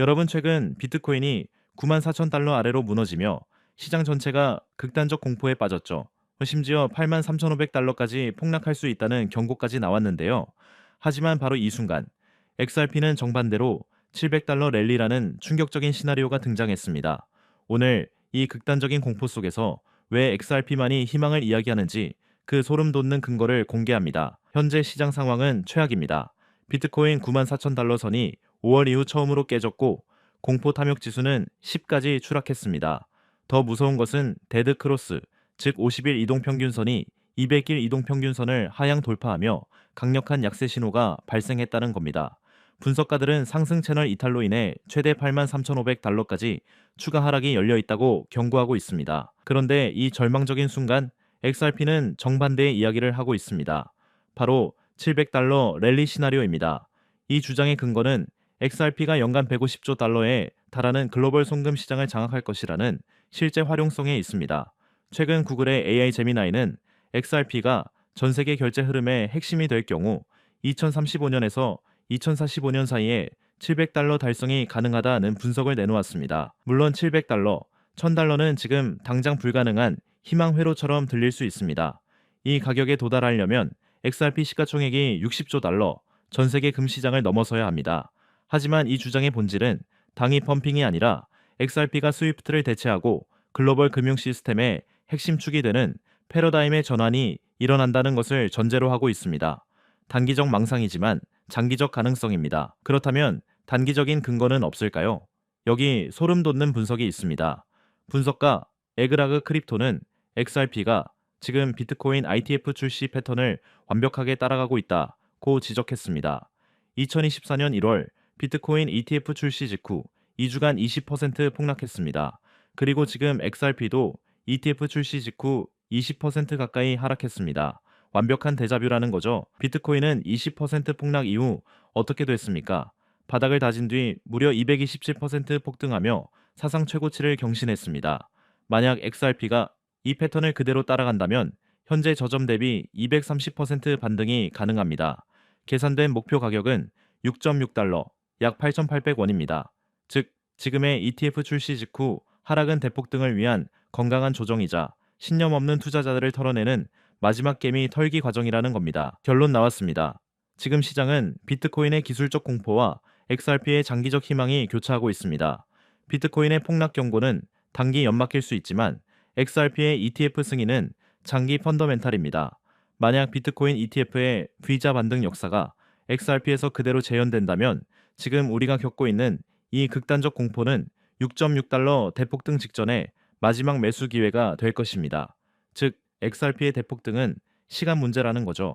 여러분 최근 비트코인이 9만 4천 달러 아래로 무너지며 시장 전체가 극단적 공포에 빠졌죠. 심지어 8만 3,500달러까지 폭락할 수 있다는 경고까지 나왔는데요. 하지만 바로 이 순간 XRP는 정반대로 700달러 랠리라는 충격적인 시나리오가 등장했습니다. 오늘 이 극단적인 공포 속에서 왜 XRP만이 희망을 이야기하는지 그 소름 돋는 근거를 공개합니다. 현재 시장 상황은 최악입니다. 비트코인 9만 4천 달러 선이 5월 이후 처음으로 깨졌고 공포 탐욕 지수는 10까지 추락했습니다. 더 무서운 것은 데드 크로스, 즉 50일 이동 평균선이 200일 이동 평균선을 하향 돌파하며 강력한 약세 신호가 발생했다는 겁니다. 분석가들은 상승 채널 이탈로 인해 최대 8만 3,500달러까지 추가 하락이 열려 있다고 경고하고 있습니다. 그런데 이 절망적인 순간 XRP는 정반대의 이야기를 하고 있습니다. 바로 700달러 랠리 시나리오입니다. 이 주장의 근거는 XRP가 연간 150조 달러에 달하는 글로벌 송금 시장을 장악할 것이라는 실제 활용성에 있습니다. 최근 구글의 AI 제미나이는 XRP가 전 세계 결제 흐름의 핵심이 될 경우 2035년에서 2045년 사이에 700달러 달성이 가능하다는 분석을 내놓았습니다. 물론 700달러, 1000달러는 지금 당장 불가능한 희망 회로처럼 들릴 수 있습니다. 이 가격에 도달하려면 XRP 시가총액이 60조 달러, 전 세계 금시장을 넘어서야 합니다. 하지만 이 주장의 본질은 당이 펌핑이 아니라 XRP가 스위프트를 대체하고 글로벌 금융 시스템의 핵심 축이 되는 패러다임의 전환이 일어난다는 것을 전제로 하고 있습니다. 단기적 망상이지만 장기적 가능성입니다. 그렇다면 단기적인 근거는 없을까요? 여기 소름 돋는 분석이 있습니다. 분석가 에그라그 크립토는 XRP가 지금 비트코인 ITF 출시 패턴을 완벽하게 따라가고 있다고 지적했습니다. 2024년 1월 비트코인 ETF 출시 직후 2주간 20% 폭락했습니다. 그리고 지금 XRP도 ETF 출시 직후 20% 가까이 하락했습니다. 완벽한 대자뷰라는 거죠. 비트코인은 20% 폭락 이후 어떻게 됐습니까? 바닥을 다진 뒤 무려 227% 폭등하며 사상 최고치를 경신했습니다. 만약 XRP가 이 패턴을 그대로 따라간다면 현재 저점 대비 230% 반등이 가능합니다. 계산된 목표 가격은 6.6달러, 약 8,800원입니다. 즉, 지금의 ETF 출시 직후 하락은 대폭 등을 위한 건강한 조정이자 신념 없는 투자자들을 털어내는 마지막 게임이 털기 과정이라는 겁니다. 결론 나왔습니다. 지금 시장은 비트코인의 기술적 공포와 XRP의 장기적 희망이 교차하고 있습니다. 비트코인의 폭락 경고는 단기 연막일 수 있지만 XRP의 ETF 승인은 장기 펀더멘탈입니다. 만약 비트코인 ETF의 V자 반등 역사가 XRP에서 그대로 재현된다면 지금 우리가 겪고 있는 이 극단적 공포는 6.6달러 대폭 등 직전에 마지막 매수 기회가 될 것입니다. 즉, XRP의 대폭 등은 시간 문제라는 거죠.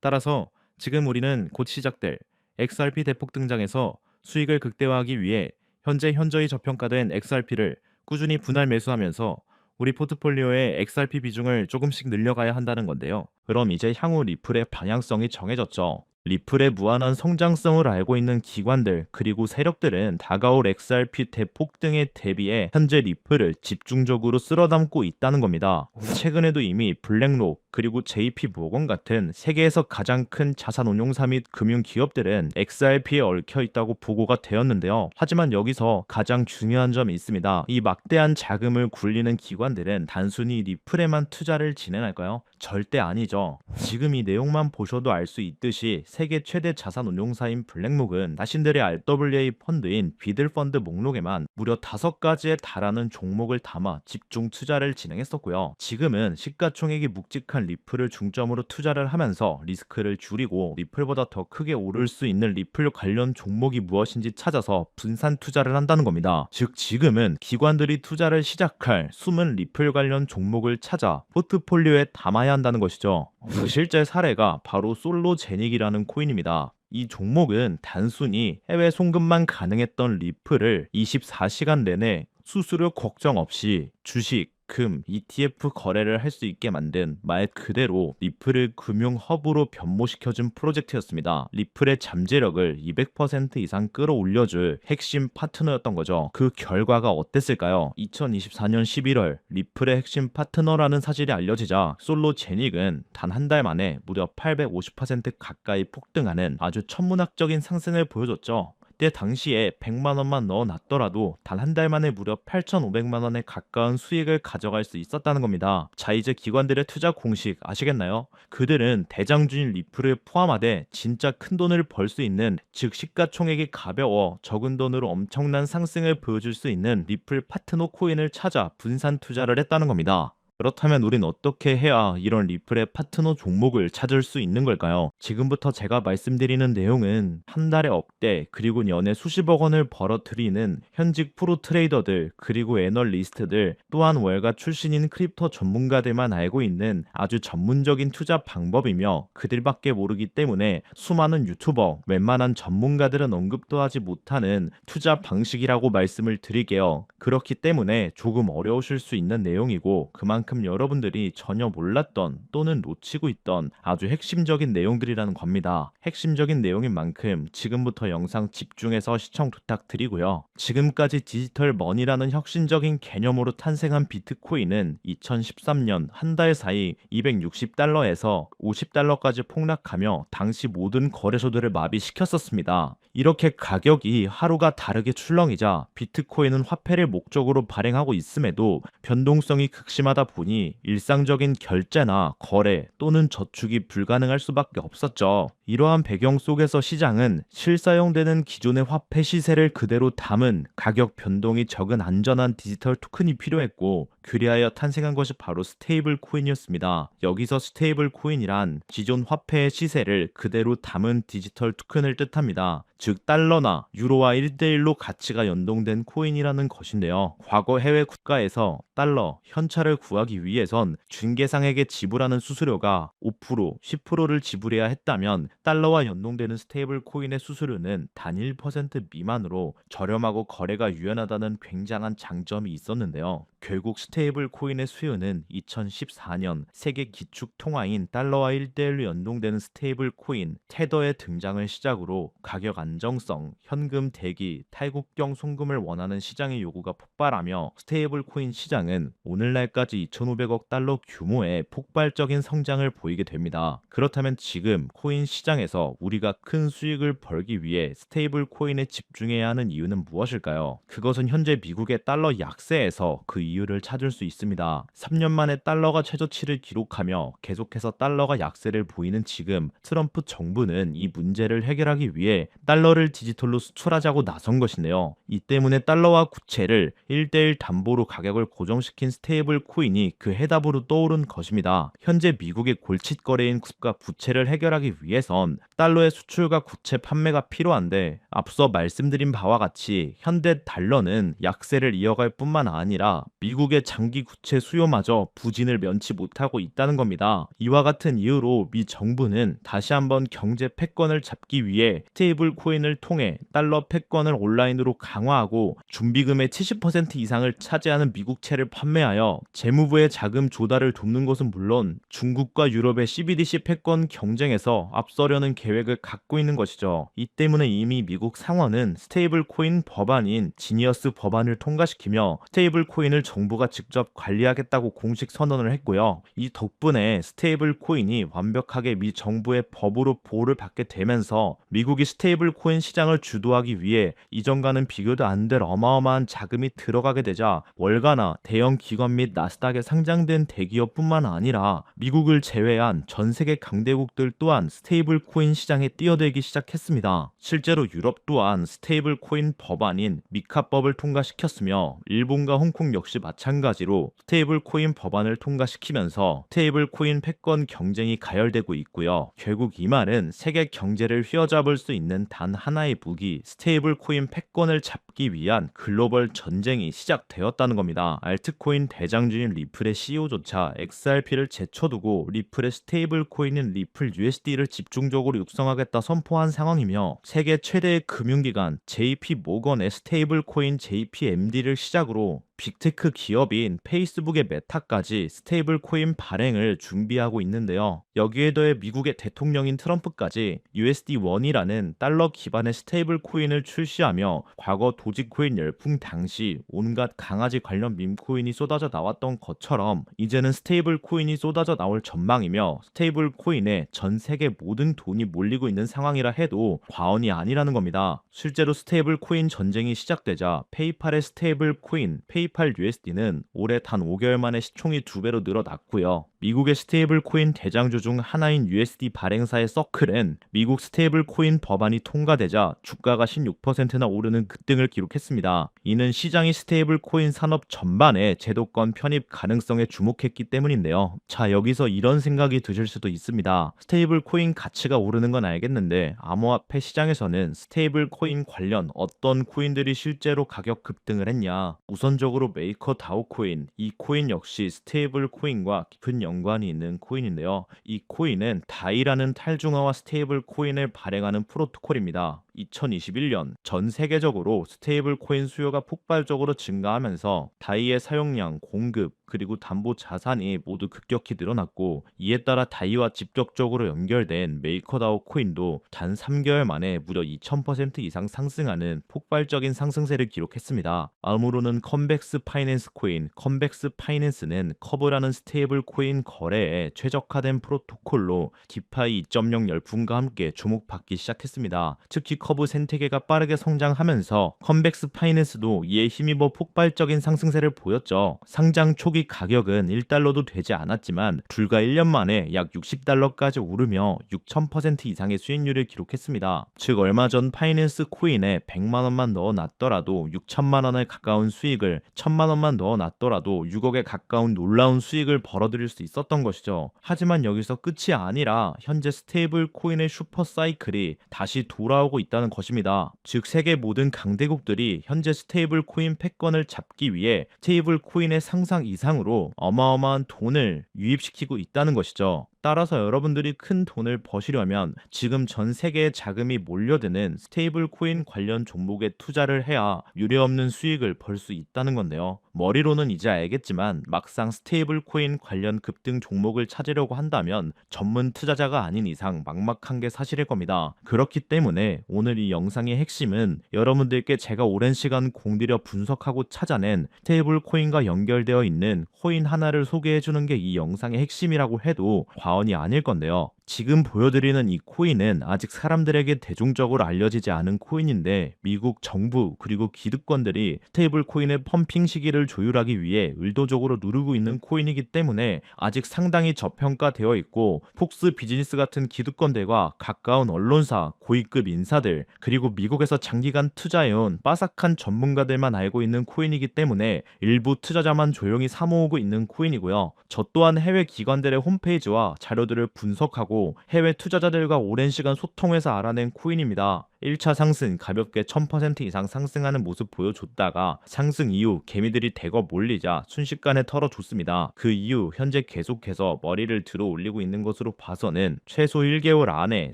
따라서 지금 우리는 곧 시작될 XRP 대폭 등장에서 수익을 극대화하기 위해 현재 현저히 저평가된 XRP를 꾸준히 분할 매수하면서 우리 포트폴리오의 XRP 비중을 조금씩 늘려가야 한다는 건데요. 그럼 이제 향후 리플의 방향성이 정해졌죠. 리플의 무한한 성장성을 알고 있는 기관들 그리고 세력들은 다가올 XRP 대폭 등에 대비해 현재 리플을 집중적으로 쓸어담고 있다는 겁니다. 최근에도 이미 블랙록 그리고 JP 모건 같은 세계에서 가장 큰 자산 운용사 및 금융 기업들은 XRP에 얽혀 있다고 보고가 되었는데요. 하지만 여기서 가장 중요한 점이 있습니다. 이 막대한 자금을 굴리는 기관들은 단순히 리플에만 투자를 진행할까요? 절대 아니죠. 지금 이 내용만 보셔도 알 수 있듯이 세계 최대 자산 운용사인 블랙록은 자신들의 RWA 펀드인 비들 펀드 목록에만 무려 다섯 가지에 달하는 종목을 담아 집중 투자를 진행했었고요. 지금은 시가총액이 묵직한 리플을 중점으로 투자를 하면서 리스크를 줄이고 리플보다 더 크게 오를 수 있는 리플 관련 종목이 무엇인지 찾아서 분산 투자를 한다는 겁니다. 즉 지금은 기관들이 투자를 시작할 숨은 리플 관련 종목을 찾아 포트폴리오에 담아야 한다는 것이죠. 그 실제 사례가 바로 솔로 제닉이라는 코인입니다. 이 종목은 단순히 해외 송금만 가능했던 리플을 24시간 내내 수수료 걱정 없이 주식, 금, ETF 거래를 할 수 있게 만든 말 그대로 리플을 금융 허브로 변모시켜준 프로젝트였습니다. 리플의 잠재력을 200% 이상 끌어올려줄 핵심 파트너였던 거죠. 그 결과가 어땠을까요? 2024년 11월 리플의 핵심 파트너라는 사실이 알려지자 솔로 제닉은 단 한 달 만에 무려 850% 가까이 폭등하는 아주 천문학적인 상승을 보여줬죠. 이때 당시에 100만 원만 넣어 놨더라도 단 한 달 만에 무려 8,500만 원에 가까운 수익을 가져갈 수 있었다는 겁니다. 자 이제 기관들의 투자 공식 아시겠나요? 그들은 대장주인 리플을 포함하되 진짜 큰 돈을 벌 수 있는 즉 시가총액이 가벼워 적은 돈으로 엄청난 상승을 보여줄 수 있는 리플 파트너 코인을 찾아 분산 투자를 했다는 겁니다. 그렇다면 우린 어떻게 해야 이런 리플의 파트너 종목을 찾을 수 있는 걸까요? 지금부터 제가 말씀드리는 내용은 한 달에 억대 그리고 연에 수십억 원을 벌어들이는 현직 프로 트레이더들 그리고 애널리스트들 또한 월가 출신인 크립토 전문가들만 알고 있는 아주 전문적인 투자 방법이며 그들밖에 모르기 때문에 수많은 유튜버 웬만한 전문가들은 언급도 하지 못하는 투자 방식이라고 말씀을 드릴게요. 그렇기 때문에 조금 어려우실 수 있는 내용이고 그만큼 여러분들이 전혀 몰랐던 또는 놓치고 있던 아주 핵심적인 내용들이라는 겁니다. 핵심적인 내용인 만큼 지금부터 영상 집중해서 시청 부탁드리고요. 지금까지 디지털 머니라는 혁신적인 개념으로 탄생한 비트코인은 2013년 한 달 사이 260달러에서 50달러까지 폭락하며 당시 모든 거래소들을 마비시켰었습니다. 이렇게 가격이 하루가 다르게 출렁이자 비트코인은 화폐를 목적으로 발행하고 있음에도 변동성이 극심하다 보니 일상적인 결제나 거래 또는 저축이 불가능할 수밖에 없었죠. 이러한 배경 속에서 시장은 실사용되는 기존의 화폐 시세를 그대로 담은 가격 변동이 적은 안전한 디지털 토큰이 필요했고 그리하여 탄생한 것이 바로 스테이블 코인이었습니다. 여기서 스테이블 코인이란 기존 화폐의 시세를 그대로 담은 디지털 토큰을 뜻합니다. 즉 달러나 유로와 1대1로 가치가 연동된 코인이라는 것인데요. 과거 해외 국가에서 달러, 현찰을 구하기 위해선 중개상에게 지불하는 수수료가 5%, 10%를 지불해야 했다면 달러와 연동되는 스테이블 코인의 수수료는 단 1% 미만으로 저렴하고 거래가 유연하다는 굉장한 장점이 있었는데요. 결국 스테이블 코인의 수요는 2014년 세계 기축 통화인 달러와 1대1로 연동되는 스테이블 코인 테더의 등장을 시작으로 가격 안정성, 현금 대기, 탈국경 송금을 원하는 시장의 요구가 폭발하며 스테이블 코인 시장은 오늘날까지 2,500억 달러 규모의 폭발적인 성장을 보이게 됩니다. 그렇다면 지금 코인 시장에서 우리가 큰 수익을 벌기 위해 스테이블 코인에 집중해야 하는 이유는 무엇일까요? 그것은 현재 미국의 달러 약세에서 그 이유를 찾을 수 있습니다. 3년 만에 달러가 최저치를 기록하며 계속해서 달러가 약세를 보이는 지금 트럼프 정부는 이 문제를 해결하기 위해 달러를 디지털로 수출하자고 나선 것인데요. 이 때문에 달러와 구체를 1대1 담보로 가격을 고정시킨 스테이블 코인이 그 해답으로 떠오른 것입니다. 현재 미국의 골칫거래인 국가 부채를 해결하기 위해선 달러의 수출과 구체 판매가 필요한데 앞서 말씀드린 바와 같이 현대 달러는 약세를 이어갈 뿐만 아니라 미국의 장기 구체 수요마저 부진을 면치 못하고 있다는 겁니다. 이와 같은 이유로 미 정부는 다시 한번 경제 패권을 잡기 위해 스테이블 코인을 통해 달러 패권을 온라인으로 강화하고 준비금의 70% 이상을 차지하는 미국채를 판매하여 재무부의 자금 조달을 돕는 것은 물론 중국과 유럽의 CBDC 패권 경쟁에서 앞서려는 계획을 갖고 있는 것이죠. 이 때문에 이미 미국 상원은 스테이블 코인 법안인 지니어스 법안을 통과시키며 스테이블 코인을 정부가 직접 관리하겠다고 공식 선언을 했고요. 이 덕분에 스테이블 코인이 완벽하게 미 정부의 법으로 보호를 받게 되면서 미국이 스테이블 코인 시장을 주도하기 위해 이전과는 비교도 안 될 어마어마한 자금이 들어가게 되자 월가나 대형 기관 및 나스닥에 상장된 대기업뿐만 아니라 미국을 제외한 전 세계 강대국들 또한 스테이블 코인 시장에 뛰어들기 시작했습니다. 실제로 유럽 또한 스테이블 코인 법안인 미카법을 통과시켰으며 일본과 홍콩 역시 마찬가지로 스테이블 코인 법안을 통과시키면서 스테이블 코인 패권 경쟁이 가열되고 있고요. 결국 이 말은 세계 경제를 휘어잡을 수 있는 단 하나의 무기 스테이블 코인 패권을 잡기 위한 글로벌 전쟁이 시작되었다는 겁니다. 알트코인 대장주인 리플의 CEO조차 XRP를 제쳐두고 리플의 스테이블 코인인 리플 USD를 집중적으로 육성하겠다 선포한 상황이며 세계 최대의 금융기관 JP 모건의 스테이블 코인 JPMD를 시작으로 빅테크 기업인 페이스북의 메타까지 스테이블 코인 발행을 준비하고 있는데요. 여기에 더해 미국의 대통령인 트럼프까지 USD1이라는 달러 기반의 스테이블 코인을 출시하며 과거 도지코인 열풍 당시 온갖 강아지 관련 밈코인이 쏟아져 나왔던 것처럼 이제는 스테이블 코인이 쏟아져 나올 전망이며 스테이블 코인에 전 세계 모든 돈이 몰리고 있는 상황이라 해도 과언이 아니라는 겁니다. 실제로 스테이블 코인 전쟁이 시작되자 페이팔의 스테이블 코인 페이 팔 USD는 올해 단 5개월 만에 시총이 두 배로 늘어났고요. 미국의 스테이블 코인 대장주 중 하나인 USD 발행사의 서클은 미국 스테이블 코인 법안이 통과되자 주가가 16%나 오르는 급등을 기록했습니다. 이는 시장이 스테이블 코인 산업 전반에 제도권 편입 가능성에 주목했기 때문인데요. 자, 여기서 이런 생각이 드실 수도 있습니다. 스테이블 코인 가치가 오르는 건 알겠는데 암호화폐 시장에서는 스테이블 코인 관련 어떤 코인들이 실제로 가격 급등을 했냐? 우선적으로 메이커 다오 코인, 이 코인 역시 스테이블 코인과 깊은 연관이 있는 코인인데요. 이 코인은 다이라는 탈중앙화 스테이블 코인을 발행하는 프로토콜입니다. 2021년 전 세계적으로 스테이블 코인 수요가 폭발적으로 증가하면서 다이의 사용량, 공급, 그리고 담보 자산이 모두 급격히 늘어났고 이에 따라 다이와 직접적으로 연결된 메이커다오 코인도 단 3개월 만에 무려 2000% 이상 상승하는 폭발적인 상승세를 기록했습니다. 다음으로는 컴백스 파이낸스 코인, 컴백스 파이낸스는 커브라는 스테이블 코인 거래에 최적화된 프로토콜로 디파이 2.0 열풍과 함께 주목받기 시작했습니다. 특히 커브 생태계가 빠르게 성장하면서 컴백스 파이낸스도 이에 힘입어 폭발적인 상승세를 보였죠. 상장 초기 가격은 1달러도 되지 않았지만 불과 1년 만에 약 60달러까지 오르며 6000% 이상의 수익률을 기록했습니다. 즉 얼마 전 파이낸스 코인에 100만 원만 넣어놨더라도 6천만 원에 가까운 수익을 1000만 원만 넣어놨더라도 6억에 가까운 놀라운 수익을 벌어들일 수 있었던 것이죠. 하지만 여기서 끝이 아니라 현재 스테이블 코인의 슈퍼 사이클이 다시 돌아오고 있다 는 것입니다. 즉 세계 모든 강대국들이 현재 스테이블 코인 패권을 잡기 위해 스테이블 코인의 상상 이상으로 어마어마한 돈을 유입시키고 있다는 것이죠. 따라서 여러분들이 큰 돈을 버시려면 지금 전 세계에 자금이 몰려드는 스테이블 코인 관련 종목에 투자를 해야 유례 없는 수익을 벌 수 있다는 건데요. 머리로는 이제 알겠지만 막상 스테이블 코인 관련 급등 종목을 찾으려고 한다면 전문 투자자가 아닌 이상 막막한 게 사실일 겁니다. 그렇기 때문에 오늘 이 영상의 핵심은 여러분들께 제가 오랜 시간 공들여 분석하고 찾아낸 스테이블 코인과 연결되어 있는 코인 하나를 소개해 주는 게 이 영상의 핵심이라고 해도 과 언이 아닐 건데요. 지금 보여드리는 이 코인은 아직 사람들에게 대중적으로 알려지지 않은 코인인데 미국 정부 그리고 기득권들이 스테이블 코인의 펌핑 시기를 조율하기 위해 의도적으로 누르고 있는 코인이기 때문에 아직 상당히 저평가되어 있고 폭스 비즈니스 같은 기득권들과 가까운 언론사, 고위급 인사들 그리고 미국에서 장기간 투자해온 빠삭한 전문가들만 알고 있는 코인이기 때문에 일부 투자자만 조용히 사모으고 있는 코인이고요. 저 또한 해외 기관들의 홈페이지와 자료들을 분석하고 해외 투자자들과 오랜 시간 소통해서 알아낸 코인입니다. 1차 상승 가볍게 1000% 이상 상승하는 모습 보여줬다가 상승 이후 개미들이 대거 몰리자 순식간에 털어줬습니다. 그 이후 현재 계속해서 머리를 들어 올리고 있는 것으로 봐서는 최소 1개월 안에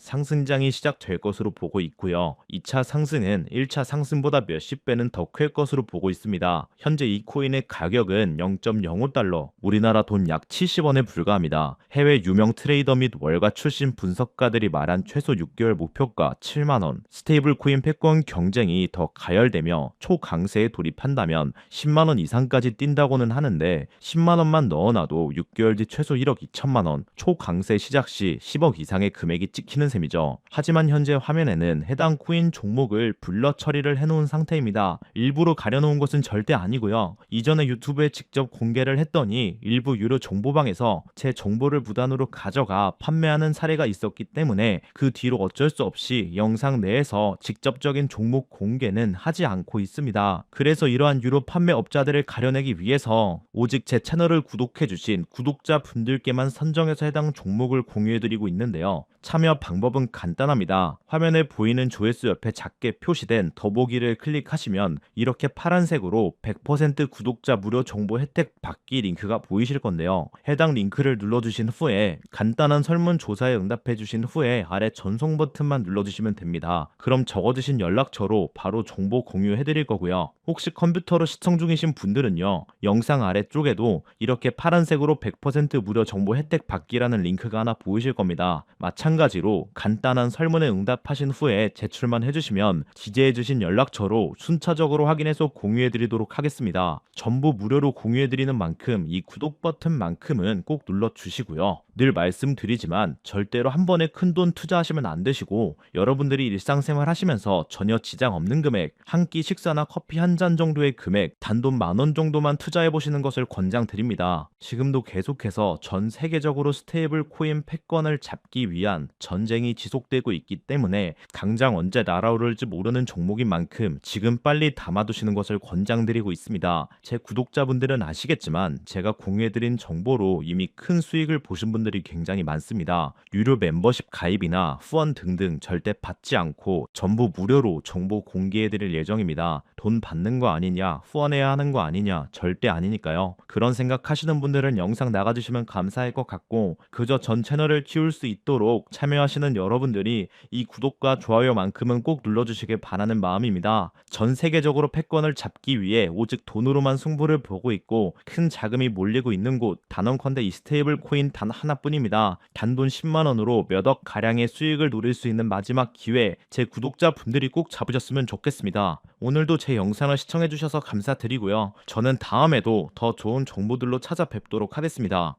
상승장이 시작될 것으로 보고 있고요. 2차 상승은 1차 상승보다 몇십 배는 더 클 것으로 보고 있습니다. 현재 이 코인의 가격은 0.05달러, 우리나라 돈 약 70원에 불과합니다. 해외 유명 트레이더 및 월가 출신 분석가들이 말한 최소 6개월 목표가 7만원, 스테이블 코인 패권 경쟁이 더 가열되며 초강세에 돌입한다면 10만 원 이상까지 뛴다고는 하는데 10만 원만 넣어놔도 6개월 뒤 최소 1억 2천만 원, 초강세 시작 시 10억 이상의 금액이 찍히는 셈이죠. 하지만 현재 화면에는 해당 코인 종목을 블러 처리를 해놓은 상태입니다. 일부러 가려놓은 것은 절대 아니고요. 이전에 유튜브에 직접 공개를 했더니 일부 유료 정보방에서 제 정보를 무단으로 가져가 판매하는 사례가 있었기 때문에 그 뒤로 어쩔 수 없이 영상 내에 서 직접적인 종목 공개는 하지 않고 있습니다. 그래서 이러한 유료 판매업자들을 가려내기 위해서 오직 제 채널을 구독해주신 구독자 분들께만 선정해서 해당 종목을 공유해드리고 있는데요. 참여 방법은 간단합니다. 화면에 보이는 조회수 옆에 작게 표시된 더보기를 클릭하시면 이렇게 파란색으로 100% 구독자 무료 정보 혜택 받기 링크가 보이실 건데요. 해당 링크를 눌러주신 후에 간단한 설문조사에 응답해주신 후에 아래 전송 버튼만 눌러주시면 됩니다. 그럼 적어주신 연락처로 바로 정보 공유해 드릴 거고요. 혹시 컴퓨터로 시청 중이신 분들은요. 영상 아래쪽에도 이렇게 파란색으로 100% 무료 정보 혜택 받기라는 링크가 하나 보이실 겁니다. 마찬가지로 간단한 설문에 응답하신 후에 제출만 해주시면 기재해 주신 연락처로 순차적으로 확인해서 공유해 드리도록 하겠습니다. 전부 무료로 공유해 드리는 만큼 이 구독 버튼만큼은 꼭 눌러 주시고요. 늘 말씀드리지만 절대로 한 번에 큰 돈 투자하시면 안 되시고 여러분들이 일상생활 하시면서 전혀 지장 없는 금액, 한 끼 식사나 커피 한 잔 정도의 금액, 단돈 만 원 정도만 투자해 보시는 것을 권장드립니다. 지금도 계속해서 전 세계적으로 스테이블 코인 패권을 잡기 위한 전쟁이 지속되고 있기 때문에 당장 언제 날아오를지 모르는 종목인 만큼 지금 빨리 담아두시는 것을 권장드리고 있습니다. 제 구독자분들은 아시겠지만 제가 공유해드린 정보로 이미 큰 수익을 보신 분들 이 굉장히 많습니다. 유료 멤버십 가입이나 후원 등등 절대 받지 않고 전부 무료로 정보 공개해드릴 예정입니다. 돈 받는 거 아니냐, 후원해야 하는 거 아니냐, 절대 아니니까요. 그런 생각하시는 분들은 영상 나가주시면 감사할 것 같고 그저 전 채널을 키울 수 있도록 참여하시는 여러분들이 이 구독과 좋아요만큼은 꼭 눌러주시길 바라는 마음입니다. 전 세계적으로 패권을 잡기 위해 오직 돈으로만 승부를 보고 있고 큰 자금이 몰리고 있는 곳 단언컨대 이 스테이블 코인 단 하나뿐입니다. 단돈 10만 원으로 몇억 가량의 수익을 노릴 수 있는 마지막 기회 제 구독자 분들이 꼭 잡으셨으면 좋겠습니다. 오늘도 제 영상을 시청해주셔서 감사드리고요. 저는 다음에도 더 좋은 정보들로 찾아뵙도록 하겠습니다.